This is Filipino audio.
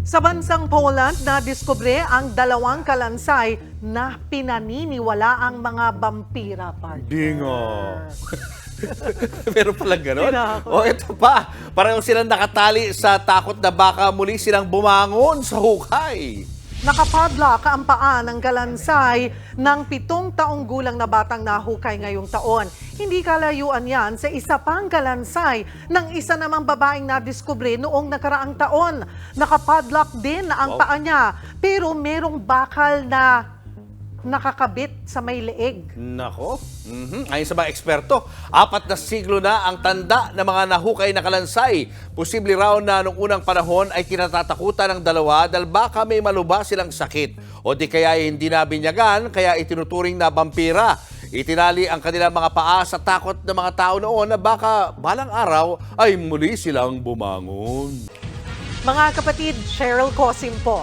Sa bansang Poland, nadiskubre ang dalawang kalansay na pinaniniwala ang mga vampira partner. Dingo. Meron palang ganon? O ito pa, pareho silang nakatali sa takot na baka muli silang bumangon sa hukay. Nakapadlock ang paa ng kalansay ng pitong taong gulang na batang nahukay ngayong taon. Hindi kalayuan yan sa isa pang kalansay ng isa namang babaeng nadiskubre noong nakaraang taon. Nakapadlock din ang Wow. paa niya pero merong bakal na nakakabit sa may leeg. Nako. Mhm. Ayon sa mga eksperto, apat na siglo na ang tanda ng mga nahukay na kalansay. Posible raw na nung unang panahon ay kinatatakutan ng dalawa dahil baka may maluba silang sakit. O di kaya hindi nabinyagan, kaya itinuturing na vampira. Itinali ang kanilang mga paa sa takot ng mga tao noon na baka balang araw ay muli silang bumangon. Mga kapatid, Cheryl Cosim po.